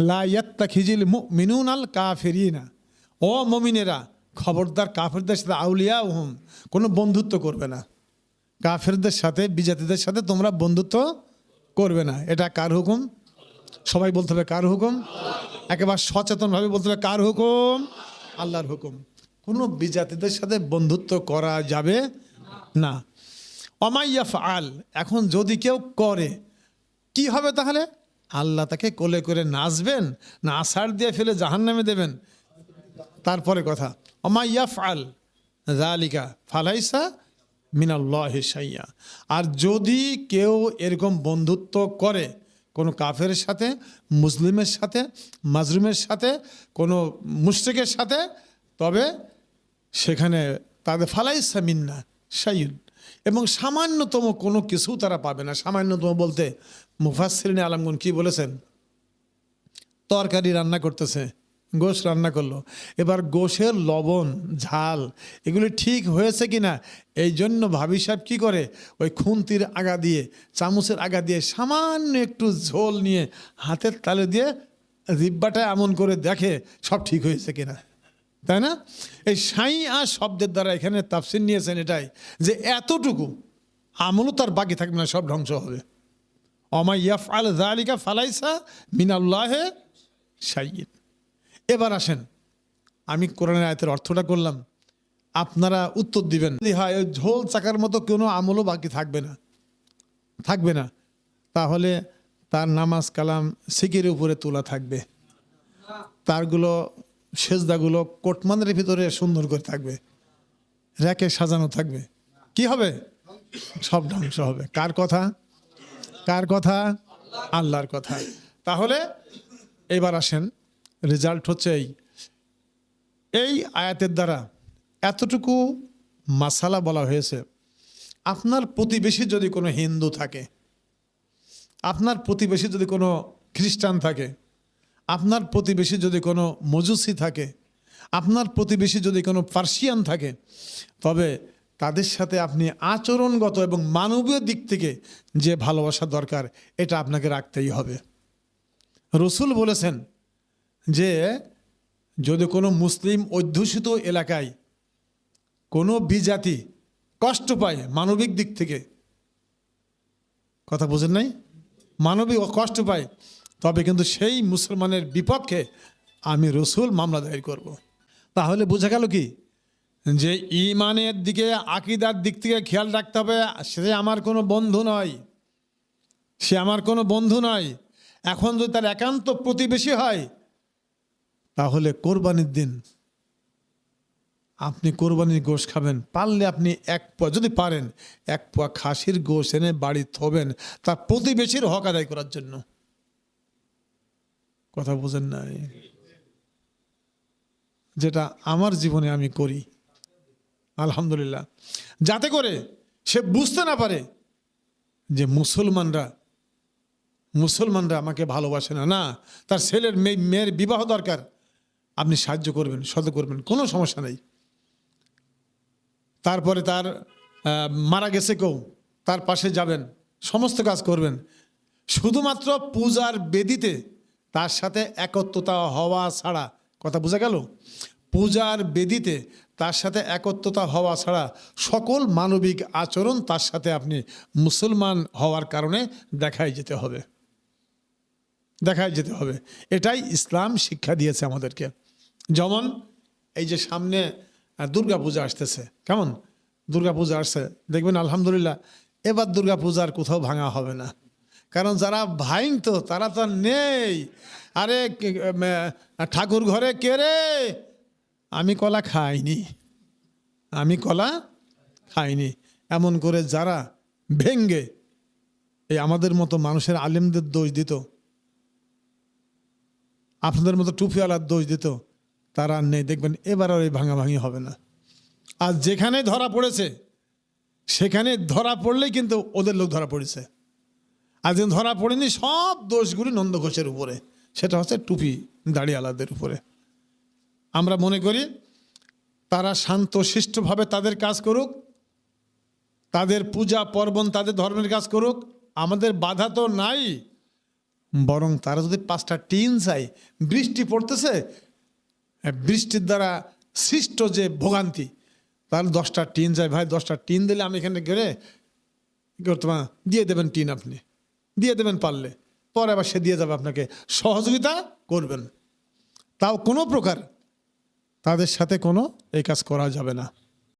লাইয়াত্তা খিজিল মিনুন আল কাফেরিনা। ও মমিনেরা, খবরদার কাফেরদের সাথে আউলিয়া হুম কোনো বন্ধুত্ব করবে না। কাফেরদের সাথে, বিজাতিদের সাথে তোমরা বন্ধুত্ব করবে না। এটা কার হুকুম? সবাই বলতে হবে কার হুকুম? একেবারে সচেতনভাবে বলতে হবে কার হুকুম? আল্লাহর হুকুম। কোনো বিজাতিদের সাথে বন্ধুত্ব করা যাবে না। অমাইয়াফ আল এখন যদি কেউ করে, কি হবে তাহলে? আল্লাহ তাকে কোলে করে নাচবেন না আষাঢ় দিয়ে ফেলে জাহান নামে দেবেন। তারপরে কথা অমাইয়াফ আল জালিকা ফালাইসা মিনাল্লাহ সাইয়া আর যদি কেউ এরকম বন্ধুত্ব করে, কোনো কাফের সাথে, মুসলিমের সাথে মাজরুমের সাথে, কোনো মুশ্রিকের সাথে, তবে সেখানে তাদের ফালাইসা মিন্না সাইন এবং সামান্যতম কোনো কিছু তারা পাবে না। সামান্যতম বলতে মুফাসরিন আলমগুন কি বলেছেন? তরকারি রান্না করতেছে, গোশ রান্না করল। এবার গোশের লবণ, ঝাল, এগুলি ঠিক হয়েছে কি না এই জন্য ভাবি সাহেব কী করে? ওই খুন্তির আগা দিয়ে, চামচের আগা দিয়ে সামান্য একটু ঝোল নিয়ে হাতের তালে দিয়ে জিব্বাটা এমন করে দেখে সব ঠিক হয়েছে কিনা। তাই না? এই সাই আর শব্দের দ্বারা এখানে তাফসির নিয়েছেন এটাই যে এতটুকু আমলও তার বাকি থাকবে না, সব ধ্বংস হবে। অমা ইয়াফ আল জালিকা ফালাইসা মিনাল্লাহে সাইয়িদ এবার আসেন, আমি কোরআনের আয়তের অর্থটা করলাম। আপনারা উত্তর দিবেন হয় ওই ঝোল চাকার মতো কোনো আমলও বাকি থাকবে না থাকবে না, তাহলে তার নামাজ কালাম সিকির উপরে তোলা থাকবে। তারগুলো সেজদাগুলো কোটমানের ভিতরে সুন্দর করে থাকবে। র্যাকে সাজানো থাকবে। কি হবে? সব ধ্বংস হবে। কার কথা? কার কথা? আল্লাহর কথা। তাহলে এবার আসেন রেজাল্ট হচ্ছে এই। এই আয়াতের দ্বারা এতটুকু মাসালা বলা হয়েছে। আপনার প্রতিবেশী যদি কোনো হিন্দু থাকে, আপনার প্রতিবেশী যদি কোনো খ্রিস্টান থাকে আপনার প্রতিবেশী যদি কোনো মজুসি থাকে, আপনার প্রতিবেশী যদি কোনো পার্সিয়ান থাকে, তবে তাদের সাথে আপনি আচরণগত এবং মানবীয় দিক থেকে যে ভালোবাসা দরকার, এটা আপনাকে রাখতেই হবে। রসুল বলেছেন যে, যদি কোনো মুসলিম অধ্যুষিত এলাকায় কোনো বিজাতি কষ্ট পায় মানবিক দিক থেকে, কথা বোঝেন নাই? মানবিক কষ্ট পায় তবে কিন্তু সেই মুসলমানের বিপক্ষে আমি রসুল মামলা দায়ের করব। তাহলে বোঝা গেল কি? যে ইমানের দিকে, আকিদার দিক থেকে খেয়াল রাখতে হবে, সে আমার কোনো বন্ধু নয়। সে আমার কোনো বন্ধু নয়। এখন যদি তার একান্ত প্রতিবেশী হয়, তাহলে কোরবানির দিন আপনি কোরবানির গোশ খাবেন। পারলে আপনি এক পোয়া, যদি পারেন, এক পোয়া খাসির গোশ এনে বাড়ি থবেন তার প্রতিবেশীর হক আদায় করার জন্য। কথা বোঝেন না যেটা আমার জীবনে আমি করি, আলহামদুলিল্লাহ। যাতে করে সে বুঝতে না পারে যে মুসলমানরা মুসলমানরা আমাকে ভালোবাসে না। না, তার ছেলের মেয়ে, মেয়ের বিবাহ দরকার। আপনি সাহায্য করবেন সদ করবেন, কোনো সমস্যা নেই। তারপরে তার মারা গেছে কেউ, তার পাশে যাবেন, সমস্ত কাজ করবেন। শুধুমাত্র পূজার বেদিতে তার সাথে একত্রতা হওয়া ছাড়া, কথা বোঝা গেল? পূজার বেদিতে তার সাথে একত্রতা হওয়া ছাড়া সকল মানবিক আচরণ তার সাথে আপনি মুসলমান হওয়ার কারণে দেখাই যেতে হবে। দেখাই যেতে হবে। এটাই ইসলাম শিক্ষা দিয়েছে আমাদেরকে। যেমন এই যে সামনে দুর্গা পূজা আসতেছে। কেমন? দুর্গা পূজা আসছে। দেখবেন আলহামদুলিল্লাহ, এবার দুর্গা পূজার কোথাও ভাঙা হবে না। কারণ যারা ভাইং তো, তারা তো নেই। আরে ঠাকুর ঘরে কে রে? আমি কলা খাইনি। আমি কলা খাইনি। এমন করে যারা ভেঙ্গে, এই আমাদের মতো মানুষের আলেমদের দোষ দিত, আপনাদের মতো টুপিওয়ালার দোষ দিত, তারা আর নেই। দেখবেন এবার আর ওই ভাঙাভাঙি হবে না। আর যেখানে ধরা পড়েছে, সেখানে ধরা পড়লেই কিন্তু ওদের লোক ধরা পড়েছে। যেন ধরা পড়েনি, সব দোষগুলি নন্দ ঘোষের উপরে। সেটা হচ্ছে টুপি দাড়িওয়ালাদের উপরে। আমরা মনে করি, তারা শান্ত শিষ্টভাবে তাদের কাজ করুক, তাদের পূজা পার্বণ, তাদের ধর্মের কাজ করুক, আমাদের বাধা তো নাই, বরং তারা যদি পাঁচটা টিন চাই, বৃষ্টি পড়তেছে বৃষ্টির দ্বারা সৃষ্ট যে ভোগান্তি, তাহলে দশটা টিন চাই। ভাই, দশটা টিন দিলে আমি এখানে গেলে, কি করতে দিয়ে দেবেন টিন আপনি। দিয়ে দেবেন পারলে। পরে আবার সে দিয়ে যাবে আপনাকে। সহযোগিতা করবেন। তাও কোনো প্রকার তাদের সাথে কোনো এই কাজ করা যাবে না।